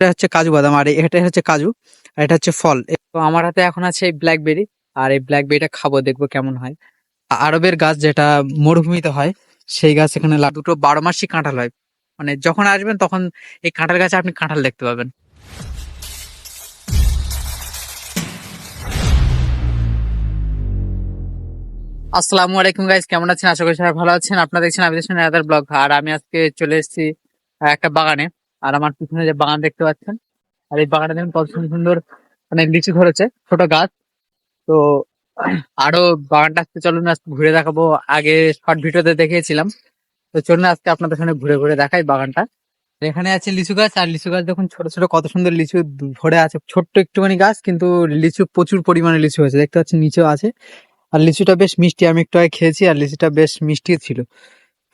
এটা হচ্ছে কাজু বাদাম, আর এটা হচ্ছে কাজু, আর এটা হচ্ছে ফল। তো আমার হাতে এখন আছে এই ব্ল্যাকবেরি আর এই ব্ল্যাকবেরিটা খাব, দেখব কেমন হয়। আরবের গাছ যেটা মরুভূমিতে হয়, সেই গাছ এখানে দুটো বারো মাসই কাঁঠাল হয়। মানে যখন আসবেন তখন এই কাঁঠাল গাছে আপনি কাঁঠাল দেখতে পাবেন। আসসালামু আলাইকুম গাইস কেমন আছেন? আশা করি সবাই ভালো আছেন। আপনারা দেখছেন আমি দেখছেন ব্লগ আর আমি আজকে চলে এসেছি একটা বাগানে। আর আমার পিছনে যে বাগান দেখতে পাচ্ছেন, আর এই বাগানে দেখুন কত সুন্দর সুন্দর মানে লিচু ধরেছে, ছোট গাছ। তো আরও বাগানটা আজকে চলুন আজকে ঘুরে দেখাবো। আগে শর্ট ভিডিওতে দেখিয়েছিলাম। তো চলুন আজকে আপনাদের সামনে ঘুরে ঘুরে দেখাই বাগানটা। এখানে আছে লিচু গাছ, আর লিচু গাছ দেখুন ছোট ছোট কত সুন্দর লিচু ভরে আছে। ছোট্ট একটুখানি গাছ, কিন্তু লিচু প্রচুর পরিমাণে লিচু হয়েছে। দেখতে পাচ্ছেন নিচেও আছে। আর লিচুটা বেশ মিষ্টি, আমি একটু আগে খেয়েছি, আর লিচুটা বেশ মিষ্টি ছিল।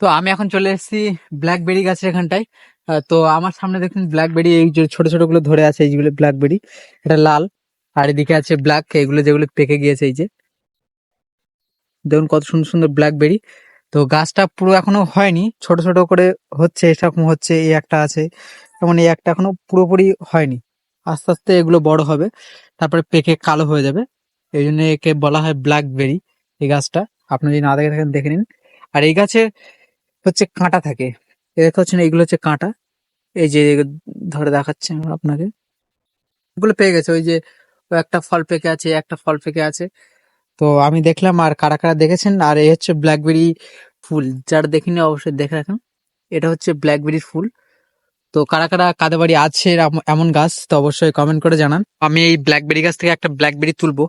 তো আমি এখন চলে এসেছি ব্ল্যাকবেরি গাছের এখানটায়। তো আমার সামনে দেখুন ব্ল্যাকবেরি এই যে ছোট ছোটগুলো ধরে আছে এইগুলো ব্ল্যাকবেরি এটা লাল। আর এদিকে আছে ব্ল্যাক এগুলো যেগুলো পেকে গিয়েছে, এই যে। দেখুন কত সুন্দর সুন্দর ব্ল্যাকবেরি তো গাছটা পুরো এখনও হয়নি, ছোট ছোট করে হচ্ছে, এরকম হচ্ছে, এই একটা আছে। যেমন এই একটা এখনও পুরোপুরি হয়নি। আস্তে আস্তে এগুলো বড় হবে, তারপরে পেকে কালো হয়ে যাবে। এই জন্য একে বলা হয় ব্ল্যাকবেরি এই গাছটা। আপনি যদি না দেখে থাকেন, দেখে নিন। আর এই গাছে হচ্ছে কাঁটা থাকে। দেখতে পাচ্ছেন, এইগুলো হচ্ছে কাঁটা। এই যে ধরে দেখাচ্ছে আপনাকে। এগুলো পেয়ে গেছে, ওই যে একটা ফল পেকে আছে, একটা ফল পেকে আছে। তো আমি দেখলাম আর কারা কারা দেখেছেন, আর এই হচ্ছে ব্ল্যাকবেরি ফুল। যারা দেখিনি অবশ্যই দেখে রাখেন। এটা হচ্ছে ব্ল্যাকবেরির ফুল। তো কারা কারা কাদের বাড়ি আছে এমন গাছ, তো অবশ্যই কমেন্ট করে জানান। আমি এই ব্ল্যাকবেরি গাছ থেকে একটা ব্ল্যাকবেরি তুলবো,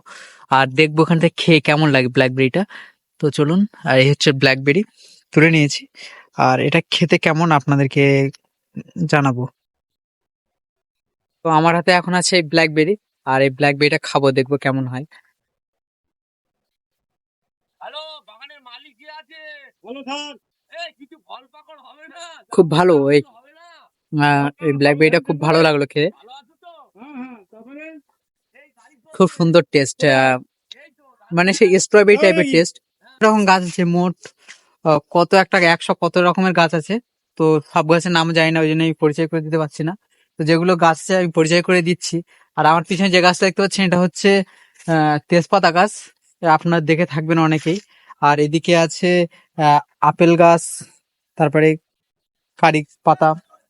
আর দেখব ওখান থেকে খেয়ে কেমন লাগে ব্ল্যাকবেরিটা তো চলুন, আর এই হচ্ছে ব্ল্যাকবেরি তুলে নিয়েছি। আর এটা খেতে কেমন আপনাদেরকে জানাব? তো আমার হাতে এখন আছে এই ব্ল্যাকবেরি আর এই ব্ল্যাকবেরিটা খাব দেখব কেমন হয়। হ্যালো বাগানের মালিক কে আছে? বলো স্যার এই কিছু ফল পাকড় হবে না। খুব ভালো এই আহ, এই ব্ল্যাকবেরিটা খুব ভালো লাগল খেয়ে। ভালো আছো তো? হ্যাঁ হ্যাঁ তারপরে? এই গাড়ি খুব সুন্দর টেস্ট মানে সেই স্ট্রবেরি টাইপের টেস্ট এরকম গাছ আছে মোট কত একটা একশো কত রকমের গাছ আছে। তো সব গাছের নাম জানি না, ওই জন্য আমি পরিচয় করে দিতে পারছি না। তো যেগুলো গাছ আছে আমি পরিচয় করে দিচ্ছি। আর আমার পিছনে যে গাছটা দেখতে পাচ্ছেন, এটা হচ্ছে তেজপাতা গাছ। আপনার দেখে থাকবেন অনেকেই। আর এদিকে আছে আপেল গাছ, তারপরে কারি পাতা।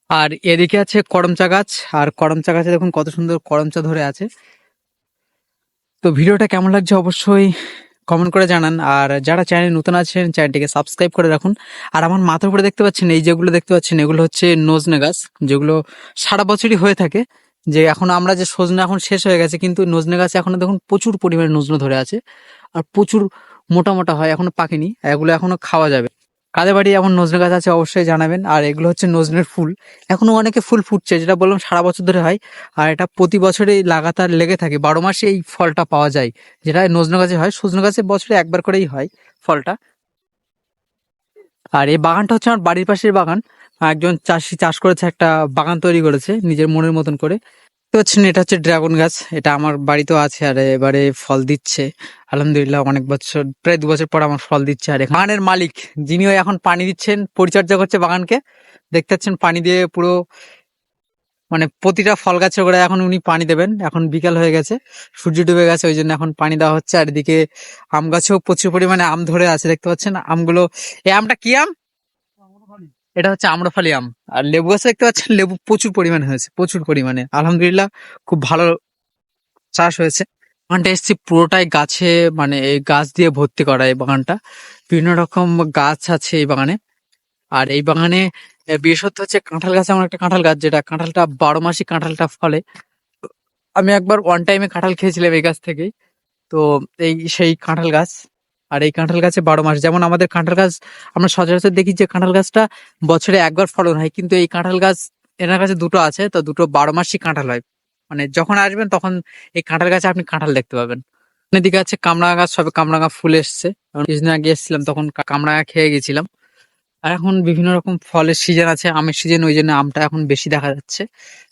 আর এদিকে আছে করমচা গাছ। আর করমচা গাছে দেখুন কত সুন্দর করমচা ধরে আছে। তো ভিডিওটা কেমন লাগছে অবশ্যই কমেন্ট করে জানান। আর যারা চ্যানেল নতুন আছেন চ্যানেলটিকে সাবস্ক্রাইব করে রাখুন। আর আমার মাথার উপরে দেখতে পাচ্ছেন, এই যেগুলো দেখতে পাচ্ছেন, এগুলো হচ্ছে নজনে গাছ, যেগুলো সারা বছরই হয়ে থাকে। যে এখন আমরা যে সজনে এখন শেষ হয়ে গেছে, কিন্তু নজনে গাছ এখনও দেখুন প্রচুর পরিমাণে নজনে ধরে আছে। আর প্রচুর মোটা মোটা হয়, এখনও পাকেনি, এগুলো এখনও খাওয়া যাবে। কাদের বাড়ি এমন নজনে গাছ আছে অবশ্যই জানাবেন। আর এগুলো হচ্ছে নজনের ফুল। এখনও অনেকে ফুল ফুটছে, যেটা বললাম সারা বছর ধরে হয়। আর এটা প্রতি বছরেই লাগাতার লেগে থাকে। বারো মাসে এই ফলটা পাওয়া যায়। যেটা নজনে গাছে হয়, সজনে গাছে বছরে একবার করেই হয় ফলটা। আর এই বাগানটা হচ্ছে আমার বাড়ির পাশের বাগান। একজন চাষি চাষ করেছে, একটা বাগান তৈরি করেছে নিজের মনের মতন করে। পাচ্ছেন, এটা হচ্ছে ড্রাগন গাছ। এটা আমার বাড়িতেও আছে আর এবারে ফল দিচ্ছে। আলহামদুলিল্লাহ অনেক বছর, প্রায় দু বছর পর আমার ফল দিচ্ছে আর বাগানের মালিক, যিনিও এখন পানি দিচ্ছেন, পরিচর্যা করছে বাগানকে। দেখতে পাচ্ছেন পানি দিয়ে পুরো মানে প্রতিটা ফল গাছের গোড়ায় এখন উনি পানি দেবেন। এখন বিকাল হয়ে গেছে, সূর্য ডুবে গেছে, ওই জন্য এখন পানি দেওয়া হচ্ছে। আর এদিকে আম গাছেও প্রচুর পরিমাণে আম ধরে আছে, দেখতে পাচ্ছেন? আমগুলো, এই আমটা কি আম? এটা হচ্ছে আম্রফালি আম। আর লেবু গাছে দেখতে পাচ্ছেন লেবু প্রচুর পরিমাণে হয়েছে প্রচুর পরিমাণে। আলহামদুলিল্লাহ খুব ভালো চাষ হয়েছে। বাগানটা এসেছি পুরোটাই গাছে মানে এই গাছ দিয়ে ভর্তি করা এই বাগানটা। বিভিন্ন রকম গাছ আছে এই বাগানে। আর এই বাগানে এ, বিশেষত্ব হচ্ছে কাঁঠাল গাছ এমন একটা কাঁঠাল গাছ যেটা কাঁঠালটা বারো মাসই কাঁঠালটা ফলে। আমি একবার ওয়ান টাইমে কাঁঠাল খেয়েছিলাম এই গাছ থেকেই। তো এই সেই কাঁঠাল গাছ আর এই কাঁঠাল গাছে বারো মাস। যেমন আমাদের কাঁঠাল গাছ, আমরা সচরাচর দেখি যে কাঁঠাল গাছটা বছরে একবার ফলন হয়, কিন্তু এই কাঁঠাল গাছ, এনার কাছে দুটো আছে, তো দুটো বারো মাসই কাঁঠাল হয়। মানে যখন আসবেন তখন এই কাঁঠাল গাছে আপনি কাঁঠাল দেখতে পাবেন। এদিকে আছে কামরাঙা গাছ সবে কামরাঙা ফুল এসছে। কিছুদিন আগে এসেছিলাম, তখন কামরাঙা খেয়ে গেছিলাম। আর এখন বিভিন্ন রকম ফলের সিজন আছে, আমের সিজন ওই জন্য আমটা এখন বেশি দেখা যাচ্ছে।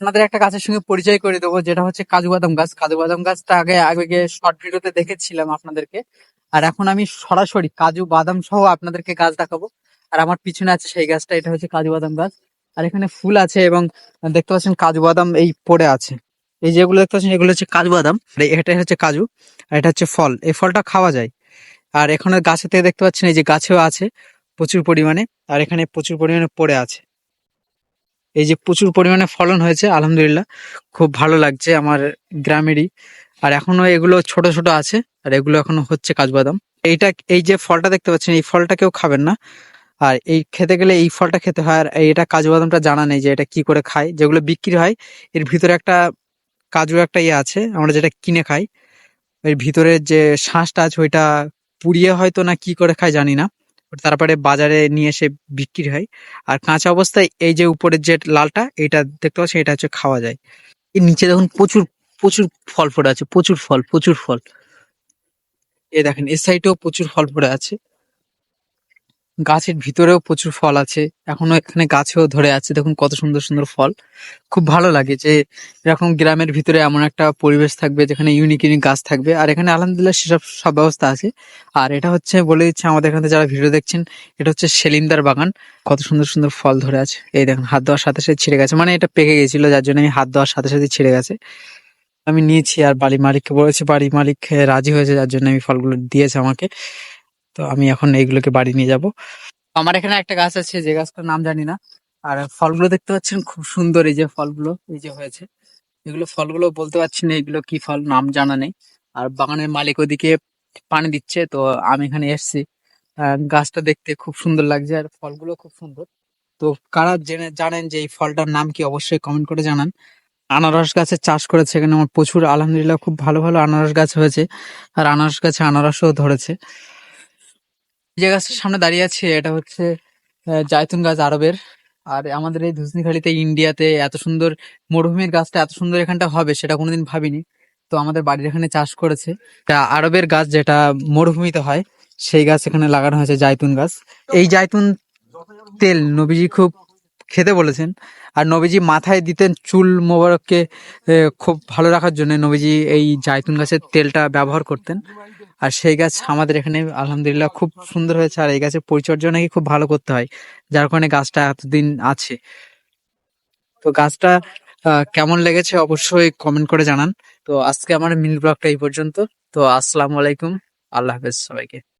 আপনাদের একটা গাছের সঙ্গে পরিচয় করে দেবো, যেটা হচ্ছে কাজু বাদাম গাছ। কাজু বাদাম গাছটা আগে আগে শর্ট ভিডিওতে দেখেছিলাম আপনাদেরকে। আর এখন আমি সরাসরি কাজু, বাদাম সহ আপনাদেরকে গাছ দেখাবো। আর আমার পিছনে আছে সেই গাছটা, এটা হচ্ছে কাজু, বাদাম গাছ। আর এখানে ফুল আছে এবং দেখতে পাচ্ছেন কাজু, বাদাম এই পড়ে আছে। এই যেগুলো দেখতে পাচ্ছেন, এগুলো হচ্ছে কাজু, বাদাম। এটা হচ্ছে কাজু, আর এটা হচ্ছে ফল। এই ফলটা খাওয়া যায়। আর এখানে গাছে থেকে দেখতে পাচ্ছেন, এই যে গাছেও আছে প্রচুর পরিমাণে, আর এখানে প্রচুর পরিমাণে পড়ে আছে। এই যে প্রচুর পরিমাণে ফলন হয়েছে, আলহামদুলিল্লাহ। খুব ভালো লাগছে আমার গ্রামেরই আর এখনও এগুলো ছোট ছোট আছে, আর এগুলো এখনও হচ্ছে কাজবাদাম। এইটা, এই যে ফলটা দেখতে পাচ্ছেন, এই ফলটা কেউ খাবেন না। আর এই খেতে গেলে এই ফলটা খেতে হয়, আর এটা কাজু বাদামটা জানা নেই যে এটা কি করে খায়। যেগুলো বিক্রি হয়, এর ভিতরে একটা কাজু একটা ইয়ে আছে, আমরা যেটা কিনে খাই। এর ভিতরে যে শাঁসটা আছে, ওইটা পুড়িয়ে হয়তো না কি করে খায় জানি না। তারপরে বাজারে নিয়ে এসে বিক্রি হয়। আর কাঁচা অবস্থায় এই যে উপরের যে লালটা এটা দেখতে পাচ্ছি এটা হচ্ছে খাওয়া যায়। এর নিচে দেখুন প্রচুর প্রচুর ফল পড়ে আছে, প্রচুর ফল প্রচুর ফল। এ দেখেন, এর সাইডেও প্রচুর ফল পড়ে আছে। গাছের ভিতরেও প্রচুর ফল আছে। এখনও এখানে গাছেও ধরে আছে, দেখুন কত সুন্দর সুন্দর ফল। খুব ভালো লাগে যে এরকম গ্রামের ভিতরে এমন একটা পরিবেশ থাকবে যেখানে ইউনিক ইউনিক গাছ থাকবে। আর এখানে আলহামদুলিল্লাহ সেসব, সব ব্যবস্থা আছে। আর এটা হচ্ছে বলে দিচ্ছে আমাদের এখানে যারা ভিডিও দেখছেন, এটা হচ্ছে সেলিমদার বাগান। কত সুন্দর সুন্দর ফল ধরে আছে। এই দেখুন, হাত দেওয়ার সাথে সাথে ছিঁড়ে গেছে। মানে এটা পেকে গেছিল, যার জন্য আমি হাত দেওয়ার সাথে সাথে ছিঁড়ে গেছে। আমি নিয়েছি আর বাড়ি মালিককে বলেছি বাড়ি মালিক রাজি হয়েছে, যার জন্য আমি ফলগুলো দিয়েছে আমাকে। তো আমি এখন এইগুলোকে বাড়ি নিয়ে যাব। আমার এখানে একটা গাছ আছে, যে গাছটার নাম জানি না। আর ফলগুলো দেখতে পাচ্ছেন, খুব সুন্দর এই যে ফলগুলো, এই যে হয়েছে। এগুলো ফলগুলো বলতে পারছি না এগুলো কি ফল, নাম জানা নেই। আর বাগানের মালিক ওদিকে পানি দিচ্ছে, তো আমি এখানে এসেছি। গাছটা দেখতে খুব সুন্দর লাগছে, আর ফলগুলো খুব সুন্দর। তো কারা জেনে জানেন যে এই ফলটার নাম কি, অবশ্যই কমেন্ট করে জানান। আনারস গাছের চাষ করেছে এখানে আমার প্রচুর, আলহামদুলিল্লাহ খুব ভালো ভালো আনারস গাছ হয়েছে। আর আনারস গাছে আনারসও ধরেছে। যে গাছটার সামনে দাঁড়িয়ে আছে, এটা হচ্ছে জায়তুন গাছ আরবের। আর আমাদের এই ধুসনিখালিতে ইন্ডিয়াতে এত সুন্দর মরুভূমির গাছটা এত সুন্দর এখানটা হবে, সেটা কোনোদিন ভাবিনি। তো আমাদের বাড়ির এখানে চাষ করেছে। আরবের গাছ যেটা মরুভূমিতে হয়, সেই গাছ এখানে লাগানো হয়েছে, জায়তুন গাছ। এই জায়তুন তেল নবীজি খুব খেতে বলেছেন। আর নবীজি মাথায় দিতেন চুল মোবারককে খুব ভালো রাখার জন্য নবীজি এই জায়তুন গাছের তেলটা ব্যবহার করতেন। আর সেই গাছ আমাদের এখানে আলহামদুলিল্লাহ খুব সুন্দর হয়েছে। আর এই গাছের পরিচর্যা নাকি খুব ভালো করতে হয়, যার কারণে গাছটা এতদিন আছে। তো গাছটা কেমন লেগেছে অবশ্যই কমেন্ট করে জানান। তো আজকে আমার মিনি ব্লগটা এই পর্যন্ত। তো আসসালামু আলাইকুম। আল্লাহ হাফেজ সবাইকে।